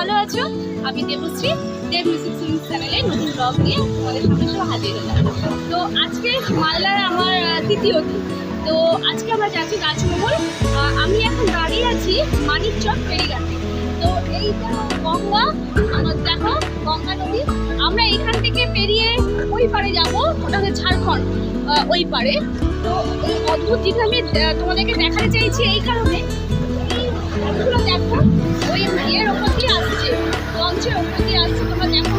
ভালো আছো? আমি দেবশ্রী দেব মিউজিক সিরিজ চ্যানেলে নতুন ব্লগ নিয়ে তোমাদের সামনে সব হাজির তো আজকে মালদার আমার তৃতীয় দিন। তো আজকে আমরা যাচ্ছি আহ, আমি এখন দাঁড়িয়ে আছি মানিক চক ফেরিঘাটে। তো এইটা গঙ্গা আমার দেখো গঙ্গা নদী। আমরা এখান থেকে পেরিয়ে ওই পারে যাব ওটা হচ্ছে ঝাড়খণ্ড ওই পারে। তো এই অদ্ভুত জিনিস আমি তোমাদেরকে দেখাতে চাইছি এই কারণে। গাছগুলো ওই ইয়ের ওপর দিয়ে আসছে, লঞ্চের ওপর দিয়ে আসছে, তোমরা দেখো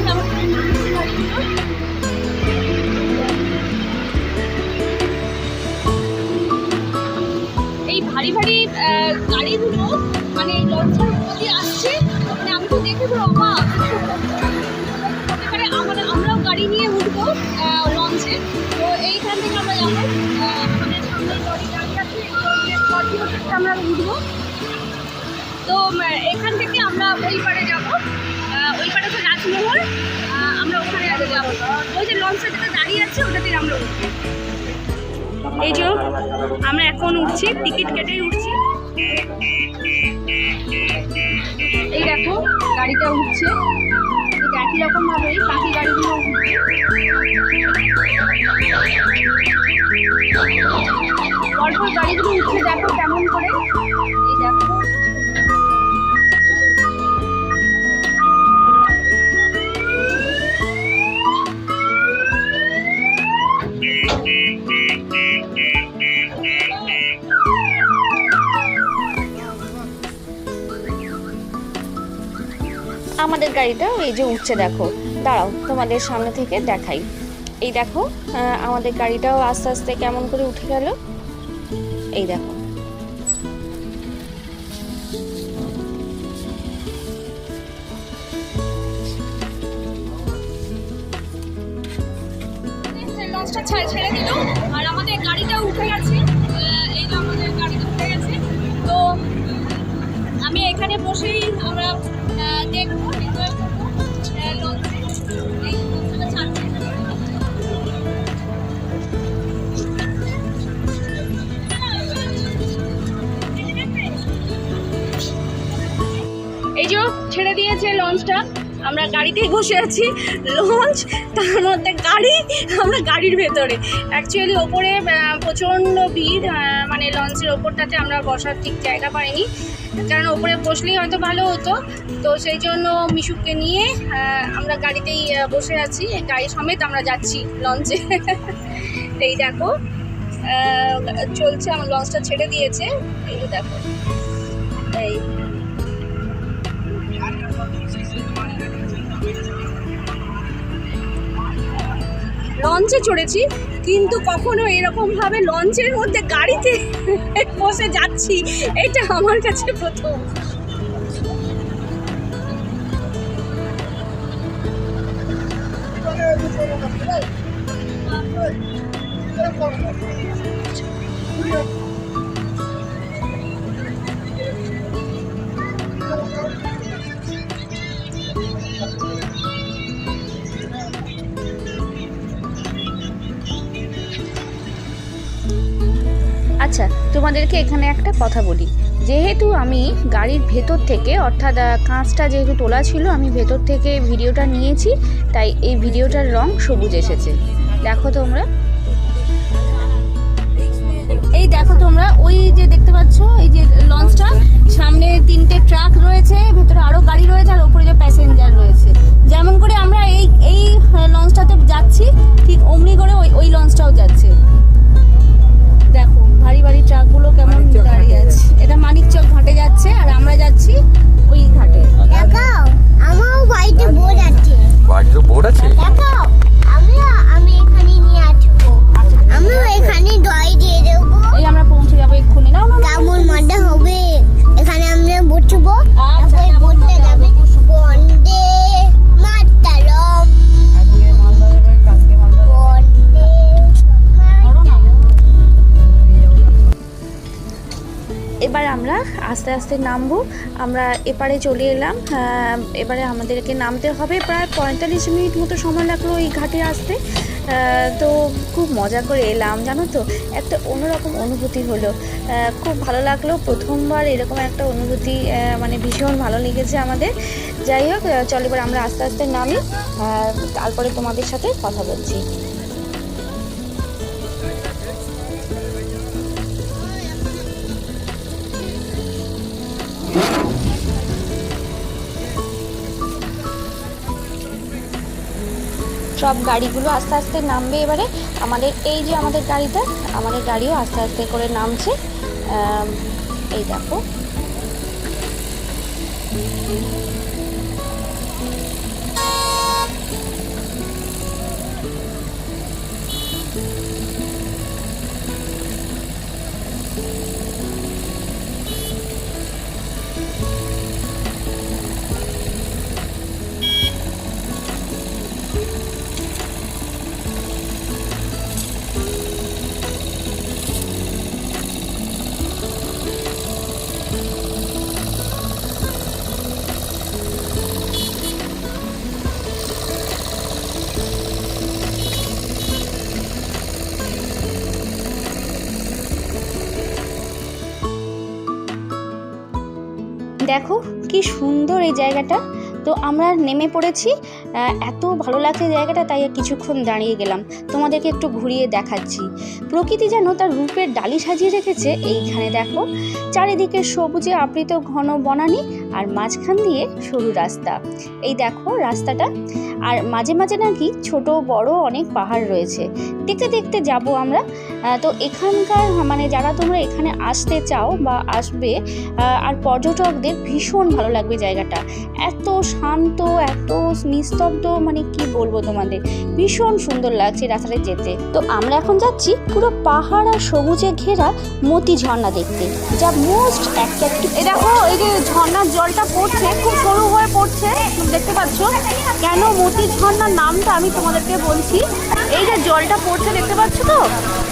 এই ভারী ভারী গাড়িগুলো মানে লঞ্চের উপর দিয়ে আসছে মানে আমি তো দেখে আমরা, আমরাও গাড়ি নিয়ে উঠবো লঞ্চে। তো এইখান থেকে আমরা আমরা উঠবো। তো এখান থেকে আমরা ওই পারে যাব। ওই পারে হচ্ছে রাজমহল। আমরা ওখানে আগে যাব। ওই যে লঞ্চটা যেটা দাঁড়িয়ে আছে ওটাতে আমরা উঠবো। এই যে, আমরা এখন উঠছি, টিকিট কেটেই উঠছি। এই দেখো, গাড়িটা উঠছে। একই রকম ভাবেই বাকি গাড়িগুলো পরপর গাড়িগুলো উঠছে, দেখো কেমন করে। এই দেখো। আমাদের গাড়িটা এই যে উঠছে দেখো। দাঁড়াও, তোমাদের সামনে থেকে দেখাই। এই দেখো আমাদের গাড়িটাও আস্তে আস্তে কেমন করে উঠে গেল। এই দেখো আমি এখানে বসেই আমরা দেখব এই যে ছেড়ে দিয়েছে লঞ্চটা, আমরা গাড়িতেই বসে আছি। লঞ্চ, তার মধ্যে গাড়ি, আমরা গাড়ির ভেতরে। অ্যাকচুয়ালি ওপরে প্রচণ্ড ভিড় মানে লঞ্চের ওপরটাতে আমরা বসার ঠিক জায়গা পাইনি। কারণ ওপরে বসলেই হয়তো ভালো হতো। তো সেই জন্য মিশুককে নিয়ে আমরা গাড়িতেই বসে আছি। গাড়ি সমেত আমরা যাচ্ছি লঞ্চে। এই দেখো চলছে, আমার লঞ্চটা ছেড়ে দিয়েছে। এই দেখো, এই। লঞ্চে চড়েছি। কিন্তু কখনো এরকমভাবে লঞ্চের মধ্যে গাড়িতে বসে যাচ্ছি এটা আমার কাছে প্রথম। আচ্ছা তোমাদেরকে এখানে একটা কথা বলি। যেহেতু আমি গাড়ির ভেতর থেকে, অর্থাৎ কাঁচটা যেহেতু তোলা ছিল, আমি ভেতর থেকে ভিডিওটা নিয়েছি, তাই এই ভিডিওটার রং সবুজ এসেছে। দেখো তোমরা। এই দেখো তোমরা, ওই যে দেখতে পাচ্ছ, এই যে লঞ্চটা, সামনে তিনটে ট্রাক রয়েছে, ভেতরে আরও গাড়ি রয়েছে, আর ওপরে যে প্যাসেঞ্জার রয়েছে। যেমন করে আমরা এই এবার আমরা আস্তে আস্তে নামবো। আমরা এপারে চলে এলাম। এবারে আমাদেরকে নামতে হবে। প্রায় পঁয়তাল্লিশ মিনিট মতো সময় লাগল এই ঘাটে আসতে। তো খুব মজা করে এলাম, জানো তো? একটা অন্যরকম অনুভূতি হলো। খুব ভালো লাগল। প্রথমবার এরকম একটা অনুভূতি মানে ভীষণ ভালো লেগেছে আমাদের। যাই হোক চলো এবার আমরা আস্তে আস্তে নামি। তারপরে তোমাদের সাথে কথা বলছি। সব গাড়িগুলো আস্তে আস্তে নামবে এবারে। আমাদের এই যে আমাদের গাড়িটা, আমাদের গাড়িও আস্তে আস্তে করে নামছে। এই দেখো। দেখো কি সুন্দর এই জায়গাটা। তো আমরা নেমে পড়েছি এত ভালো লাগছে জায়গাটা, তাই কিছুক্ষণ দাঁড়িয়ে গেলাম। তোমাদেরকে একটু ঘুরিয়ে দেখাচ্ছি। প্রকৃতি যেন তার রূপের ডালি সাজিয়ে রেখেছে, এইখানে দেখো। চারিদিকে সবুজে আবৃত ঘন বনানি আর মাঝখান দিয়ে সরু রাস্তা। এই দেখো রাস্তাটা। আর মাঝে মাঝে নাকি ছোট, বড় অনেক পাহাড় রয়েছে। দেখতে দেখতে যাব আমরা। তো এখানকার মানে যারা তোমরা এখানে আসতে চাও বা আসবে আর পর্যটকদের ভীষণ ভালো লাগবে জায়গাটা। এত শান্ত, এত নিস্তব্ধ মানে কি বলব তোমাদের? ভীষণ সুন্দর লাগছে রাস্তাটা যেতে। তো আমরা এখন যাচ্ছি পুরো পাহাড় আর সবুজে ঘেরা মতি ঝর্ণা দেখতে। যা মোস্ট অ্যাট্রাক্টিভ দেখো, এই যে ঝর্ণার জলটা পড়ছে, খুব সরু হয়ে পড়ছে, দেখতে পাচ্ছ? কেন মতি ঝর্ণার নামটা আমি তোমাদেরকে বলছি? এই যে জলটা পড়ছে, দেখতে পাচ্ছ তো?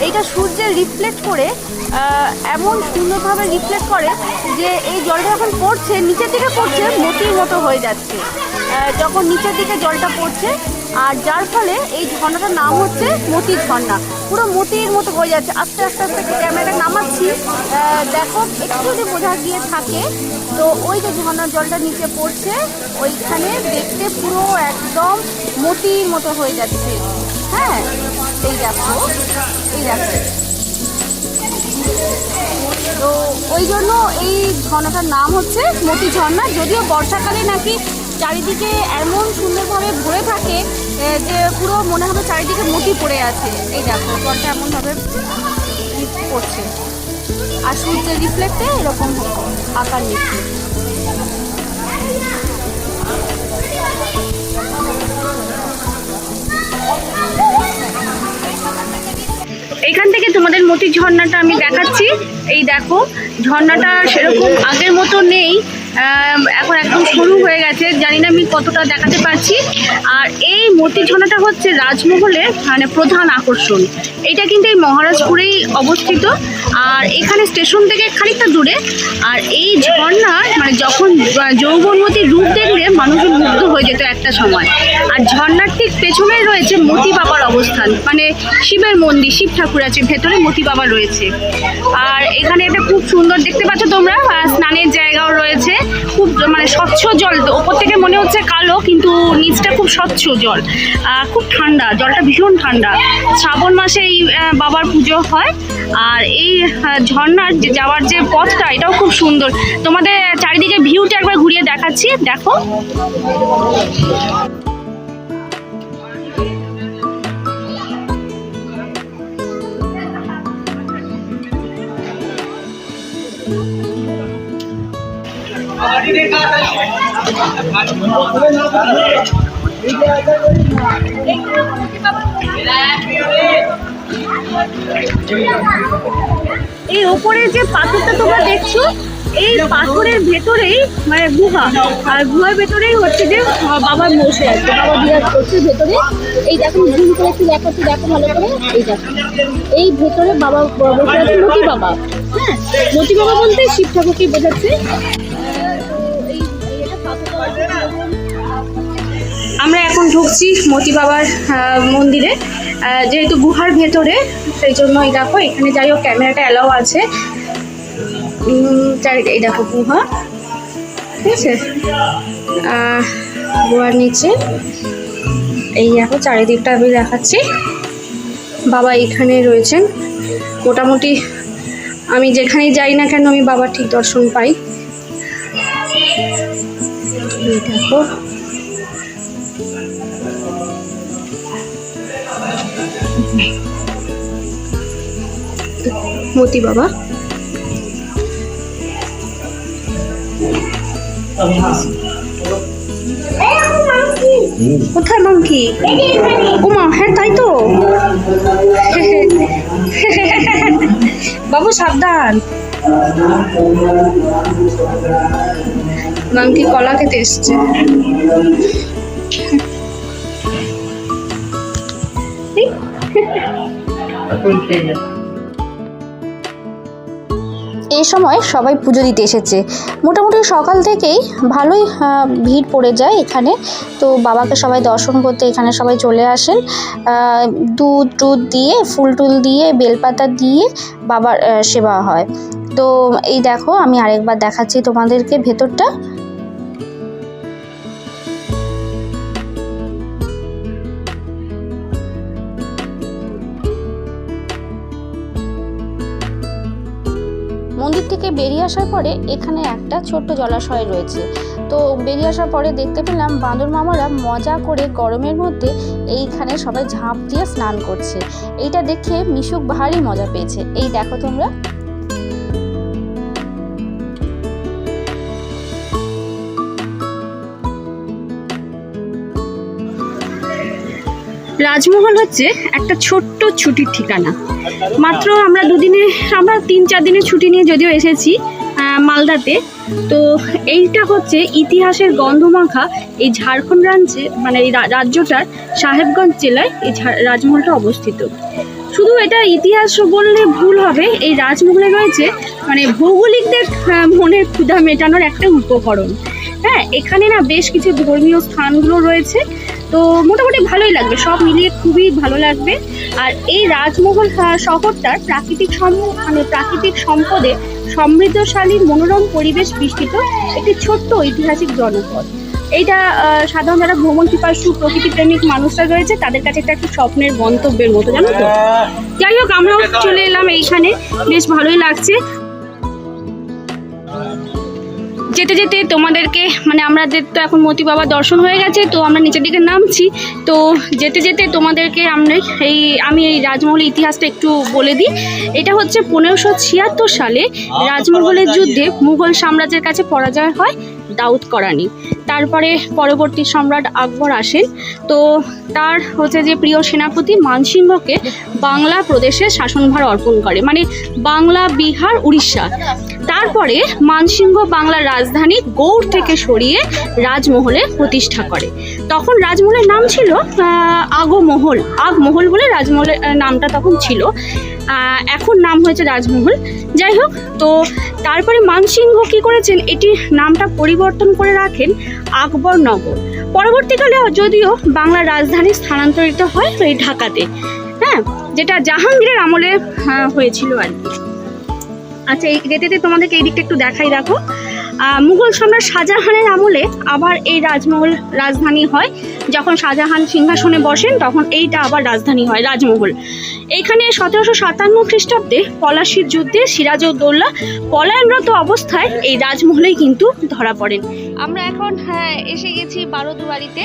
এইটা সূর্যের রিফ্লেক্ট করে এমন সুন্দরভাবে রিফ্লেক্ট করে যে এই জলটা যখন পড়ছে, নিচের দিকে পড়ছে, মতির মতো হয়ে যাচ্ছে। যখন নিচের দিকে জলটা পড়ছে, আর যার ফলে এই ঝর্ণাটার নাম হচ্ছে মতি ঝর্ণা। পুরো মতির মতো হয়ে যাচ্ছে। আস্তে আস্তে আস্তে ক্যামেরাটা নামাচ্ছি। দেখো, একটু যদি বোঝা গিয়ে থাকে তো ওই যে ঝর্ণার জলটা নিচে পড়ছে, ওইখানে দেখতে পুরো একদম মতির মতো হয়ে যাচ্ছে। হ্যাঁ এই দেখো এই দেখো। তো ওই জন্য এই ঝর্ণাটার নাম হচ্ছে মতি ঝর্ণা। যদিও বর্ষাকালে নাকি চারিদিকে এমন সুন্দরভাবে ভরে থাকে যে পুরো মনে হবে চারিদিকে মতি পড়ে আছে। এই দেখো জলটা এমনভাবে পড়ছে। আর সূর্যের রিফ্লেক্টে এরকম আকার নিচ্ছে। এখান থেকে তোমাদের মতি ঝর্ণাটা আমি দেখাচ্ছি। এই দেখো, ঝর্ণাটা সেরকম আগের মতো নেই। এখন একদম সরু হয়ে গেছে। জানি না আমি কতটা দেখাতে পারছি। আর এই মতি ঝর্ণাটা হচ্ছে রাজমহলের মানে প্রধান আকর্ষণ। এটা কিন্তু এই মহারাজপুরেই অবস্থিত। আর এখানে স্টেশন থেকে খানিকটা দূরে। আর এই ঝর্ণার মানে যখন যৌবনমতির রূপ দেখলে মানুষজন মুগ্ধ হয়ে যেত একটা সময়। আর ঝর্ণার ঠিক পেছনেই রয়েছে মতি বাবার অবস্থান। মানে শিবের মন্দির, শিব ঠাকুর আছে, ভেতরে মতি বাবা রয়েছে। আর এখানে একটা খুব সুন্দর, দেখতে পাচ্ছ তোমরা? স্নানের জায়গাও রয়েছে। খুব মানে স্বচ্ছ জল ওপর থেকে মনে হচ্ছে কালো, কিন্তু নিচটা খুব স্বচ্ছ জল। খুব ঠান্ডা, জলটা ভীষণ ঠান্ডা। শ্রাবণ মাসে এই বাবার পুজো হয়। আর এই ঝর্নার যাওয়ার যে পথটা, এটাও খুব সুন্দর। তোমাদের চারিদিকে ভিউটা একবার ঘুরিয়ে দেখাচ্ছি, দেখো। এই ওপরে যে পাথরটা তোমরা দেখছ এই পাথরের ভেতরেই মানে গুহা। আর গুহার ভেতরেই হচ্ছে যে আহ, বাবা বসে আছে বাবা বিরাজ করছে ভেতরে। এই দেখো ঝুম করে একটু দেখাচ্ছি দেখো ভালো করে। এই দেখো এই ভেতরে বাবা বসে আছে বাবা। হ্যাঁ মতি বাবা বলতে শিব ঠাকুরকে বোঝাচ্ছে। আমরা এখন ঢুকছি মতি বাবার মন্দিরে। যেহেতু গুহার ভেতরে, সেই জন্য এই দেখো, এখানে যাই হোক, ক্যামেরাটা অ্যালাও আছে। এই দেখো গুহা। ঠিক আছে? গুহার নিচে। এই দেখো, চারিদিকটা আমি দেখাচ্ছি। বাবা এখানে রয়েছেন। মোটামুটি আমি যেখানেই যাই না কেন, আমি বাবার ঠিক দর্শন পাই। দেখো। মতি বাবা। কোথায় মাংকি ওমা হ্যাঁ তাই তো। বাবু সাবধান। মাংকি কলা খেতে এসছে। এই সময় সবাই পুজো দিতে এসেছে। মোটামুটি সকাল থেকেই ভালোই ভিড় পড়ে যায় এখানে। তো বাবাকে সবাই দর্শন করতে এখানে সবাই চলে আসেন। দুধ টুধ দিয়ে, ফুল টুল দিয়ে, বেলপাতা দিয়ে বাবার সেবা হয়। তো এই দেখো, আমি আরেকবার দেখাচ্ছি তোমাদেরকে ভেতরটা। আসার পরে এখানে একটা ছোট্ট জলাশয় রয়েছে। তো বেরিয়ে আসার পরে দেখতে পেলাম বাঁদর মামারা মজা করে গরমের মধ্যে এইখানে সবাই ঝাঁপ দিয়ে স্নান করছে। এইটা দেখে মিশুক ভারী মজা পেয়েছে। এই দেখো তোমরা। রাজমহল হচ্ছে একটা ছোট্ট ছুটির ঠিকানা। মাত্র আমরা দুদিনে, আমরা তিন, চার দিনের ছুটি নিয়ে যদিও এসেছি মালদাতে। তো এইটা হচ্ছে ইতিহাসের গন্ধমাখা এই ঝাড়খণ্ড রাজ্যে মানে এই রাজ্যটার সাহেবগঞ্জ জেলায় এই রাজমহলটা অবস্থিত। শুধু এটা ইতিহাস বললে ভুল হবে, এই রাজমহলে রয়েছে মানে ভৌগোলিকদের মনের ক্ষুধা মেটানোর একটা উপকরণ। হ্যাঁ এখানে না বেশ কিছু ধর্মীয় স্থানগুলো রয়েছে। তো মোটামুটি ভালোই লাগবে। সব মিলিয়ে খুবই ভালো লাগবে। আর এই রাজমহল শহরটার প্রাকৃতিক সম মানে প্রাকৃতিক সম্পদে সমৃদ্ধশালী মনোরম পরিবেশ বিস্তৃত একটি ছোট্ট ঐতিহাসিক জনপদ। এইটা সাধারণ যারা ভ্রমণ পিপাসু প্রকৃতি প্রেমিক মানুষরা রয়েছে, তাদের কাছে একটা একটু স্বপ্নের গন্তব্যের মতো, জানো তো? যাই হোক, আমরাও চলে এলাম এইখানে। বেশ ভালোই লাগছে। যেতে যেতে তোমাদেরকে মানে আমাদের তো এখন মতি বাবা দর্শন হয়ে গেছে তো আমরা নিচের দিকে নামছি। তো যেতে যেতে তোমাদেরকে আমরা এই আমি এই রাজমহলের ইতিহাসটা একটু বলে দিই। এটা হচ্ছে পনেরোশো ছিয়াত্তর সালে রাজমহলের যুদ্ধে মুঘল সাম্রাজ্যের কাছে পরাজয় হয়। দাউদ করানি। তারপরে পরবর্তী সম্রাট আকবর আসেন তো তার হচ্ছে যে প্রিয় সেনাপতি মানসিংহকে বাংলা প্রদেশে শাসনভার অর্পণ করে। মানে বাংলা, বিহার, উড়িষ্যা। তারপরে মানসিংহ বাংলার রাজধানী গৌড় থেকে সরিয়ে রাজমহলে প্রতিষ্ঠা করে। তখন রাজমহলের নাম ছিল আগমহল। আগমহল বলে রাজমহলের নামটা তখন ছিল। এখন নাম হয়েছে রাজমহল। যাই হোক, তো তারপরে মানসিংহ কী করেছেন? এটির নামটা পরিবর্তন করে রাখেন আকবরনগর পরবর্তীকালে যদিও বাংলার রাজধানী স্থানান্তরিত হয় এই ঢাকাতে হ্যাঁ যেটা জাহাঙ্গীরের আমলে আহ, হয়েছিল আর কি। আচ্ছা এই যেতে তোমাদেরকে এই দিকটা একটু দেখাই দেখো। আহ, মুঘল সম্রাট শাহজাহানের আমলে আবার এই রাজমহল রাজধানী হয়। যখন শাহজাহান সিংহাসনে বসেন তখন এইটা আবার রাজধানী হয় রাজমহল। এইখানে সতেরোশো সাতান্ন খ্রিস্টাব্দে পলাশির যুদ্ধে সিরাজউদ্দৌলা পলায়নরত অবস্থায় এই রাজমহলেই কিন্তু ধরা পড়েন। আমরা এখন হ্যাঁ, এসে গেছি বারোদুয়ারিতে।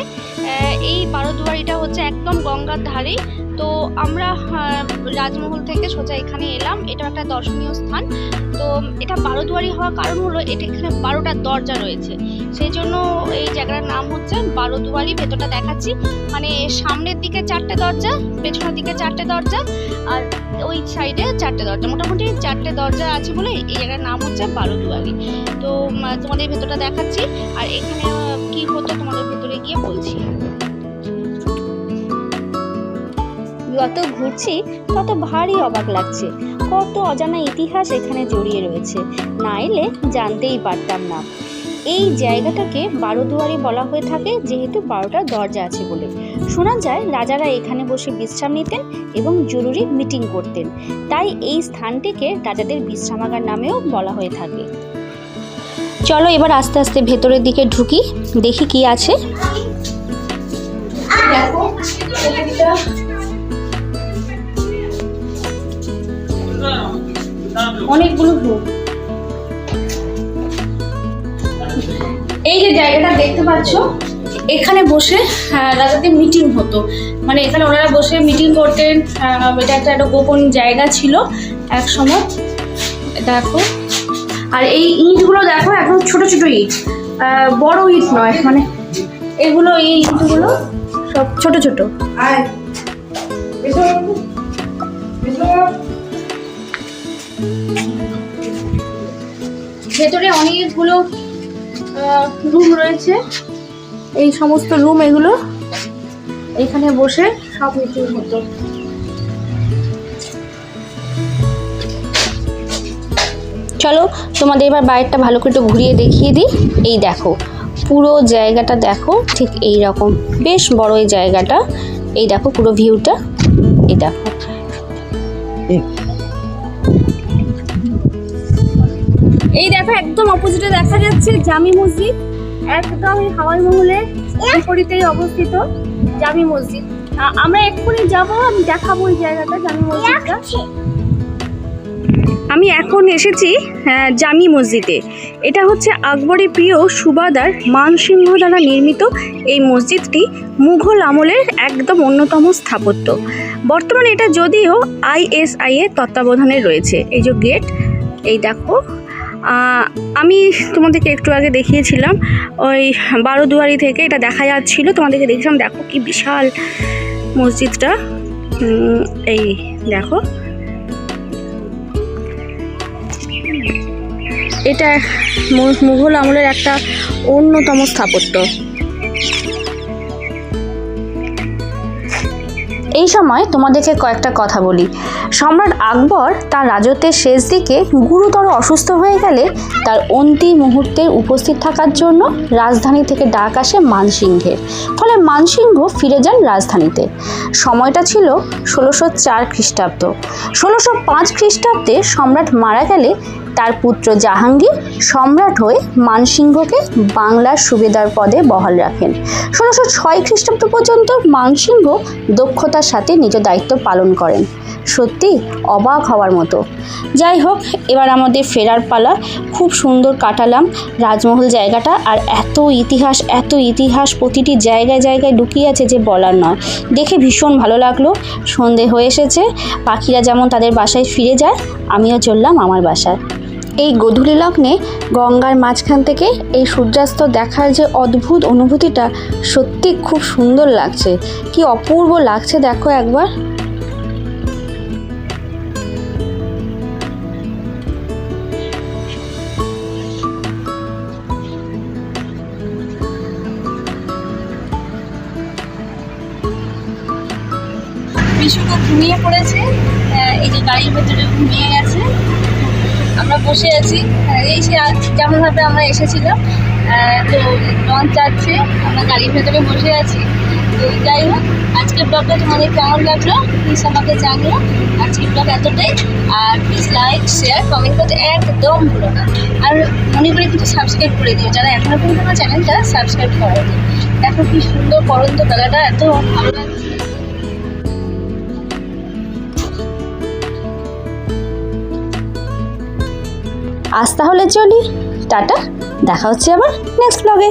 এই বারোদুয়ারিটা হচ্ছে একদম গঙ্গার ধারেই। তো আমরা রাজমহল থেকে সোজা এখানে এলাম। এটা একটা দর্শনীয় স্থান। তো এটা বারোদুয়ারি হওয়ার কারণ হলো, এটা এখানে বারোটা দরজা রয়েছে। সেই জন্য এই জায়গাটার নাম হচ্ছে বারোদুয়ারি। ভেতরটা দেখাচ্ছি। মানে সামনের দিকে চারটে দরজা, পেছনের দিকে চারটে দরজা, আর ওই সাইডে চারটে দরজা। মোটামুটি চারটে দরজা আছে বলে এই জায়গার নাম হচ্ছে বারোদুয়ারি। তো, তোমাদের ভেতরটা দেখাচ্ছি। আর এখানে কি হতো তোমাদের ভেতরে গিয়ে বলছি। যত ঘুরছি, তত ভারী অবাক লাগছে। কত অজানা ইতিহাস এখানে জড়িয়ে রয়েছে। না এলে জানতেই পারতাম না। এই জায়গাটাকে বারোদুয়ারি বলা হয়ে থাকে, যেহেতু বারোটা দরজা আছে বলে। শোনা যায়, রাজারা এখানে বসে বিশ্রাম নিতেন এবং জরুরি মিটিং করতেন। তাই এই স্থানটিকে রাজাদের বিশ্রামাগার নামেও বলা হয়ে থাকে। চলো এবার আস্তে আস্তে ভেতরের দিকে ঢুকি, দেখি কি আছে। অনেকগুলো রুম এই যে জায়গাটা দেখতে পাচ্ছ, এখানে বসে রাজাদের মিটিং হতো। মানে এখানে ওনারা বসে মিটিং করতেন এটা একটা একটা গোপন জায়গা ছিল এক সময়। দেখো। আর এই ইঁটগুলো দেখো, এখন ছোট ছোট ইট। বড় ইট নয় মানে এগুলো, এই ইটগুলো সব ছোট ছোট। ভেতরে অনেকগুলো রুম রয়েছে। এই সমস্ত রুম এগুলো এখানে বসে সব মিটিং হতো। চলো, তোমাদের এবার বাইরটা ভালো করে একটু ঘুরিয়ে দেখিয়ে দিই। এই দেখো, পুরো জায়গাটা দেখো, ঠিক এই রকম বেশ বড় এই জায়গাটা। এই দেখো পুরো ভিউটা। এই দেখো। এই দেখো একদম অপোজিটে দেখা যাচ্ছে জামি মসজিদ একদম এই হাওয়াই মহলে বিপরীতেই অবস্থিত জামি মসজিদ। আমরা এক্ষুনি যাব আমি দেখাবো এই জায়গাটা জামি মসজিদটা। আমি এখন এসেছি আহ, জামি মসজিদে। এটা হচ্ছে আকবরের প্রিয় সুবাদার মানসিংহ দ্বারা নির্মিত এই মসজিদটি মুঘল আমলের একদম অন্যতম স্থাপত্য। বর্তমানে এটা যদিও আইএসআই এর তত্ত্বাবধানে রয়েছে। এই যে গেট এই দেখো আমি তোমাদেরকে একটু আগে দেখিয়েছিলাম, ওই বারোদুয়ারি থেকে এটা দেখা যাচ্ছিল, তোমাদেরকে দেখছিলাম দেখো কি বিশাল মসজিদটা। এই দেখো। এটা মুঘল আমলের একটা অন্যতম স্থাপত্য। এই সময় তোমাদেরকে কয়েকটা কথা বলি। সম্রাট আকবর তার রাজত্বের শেষ দিকে গুরুতর অসুস্থ হয়ে গেলে তার অন্তিম মুহূর্তের উপস্থিত থাকার জন্য রাজধানী থেকে ডাক আসে মানসিংহের। ফলে মানসিংহ ফিরে যান রাজধানীতে। সময়টা ছিল ষোলোশো চার খ্রিস্টাব্দ। ষোলোশো পাঁচ খ্রিস্টাব্দে সম্রাট মারা গেলে তার পুত্র জাহাঙ্গীর সম্রাট হয়ে মানসিংহকে বাংলার সুবেদার পদে বহাল রাখেন। ষোলোশো ছয় খ্রিস্টাব্দ পর্যন্ত মানসিংহ দক্ষতার সাথে নিজ দায়িত্ব পালন করেন। সত্যি অবাক হওয়ার মতো। যাই হোক, এবার আমাদের ফেরার পালা। খুব সুন্দর কাটালাম রাজমহল জায়গাটা আর এত ইতিহাস এত ইতিহাস প্রতিটি জায়গায় জায়গায় লুকিয়ে আছে যে বলার নয়। দেখে ভীষণ ভালো লাগল। সন্ধে হয়ে এসেছে। পাখিরা যেমন তাদের বাসায় ফিরে যায়, আমিও চললাম আমার বাসায়। এই গধূলি লগ্নে গঙ্গার মাঝখান থেকে এই সূর্যাস্ত দেখার যে অদ্ভুত অনুভূতিটা সত্যি খুব সুন্দর লাগছে। কি অপূর্ব লাগছে দেখো একবার। ঘুমিয়ে পড়েছে এই যে গাড়ির ভেতরে ঘুমিয়ে গেছে। আমরা বসে আছি। এই সে যেমনভাবে আমরা এসেছিলাম? তো লঞ্চ যাচ্ছে, আমরা গাড়ির ভেতরে বসে আছি। তো যাই হোক, আজকের ব্লগটা তোমাদের কেমন লাগল? প্লিজ আমাকে জানিও। আজকের ব্লগ এতটাই। আর প্লিজ লাইক শেয়ার কমেন্ট করতে একদম ভুলো না। আর মনে করে কিছু সাবস্ক্রাইব করে দিও। যারা এখনও পর্যন্ত আমার চ্যানেলটা সাবস্ক্রাইব করেনি দেখো কি সুন্দর পরন্ত বেলাটা এত ভালো লাগছে। আজ তাহলে চলি টাটা দেখা হচ্ছে আবার নেক্সট ব্লগে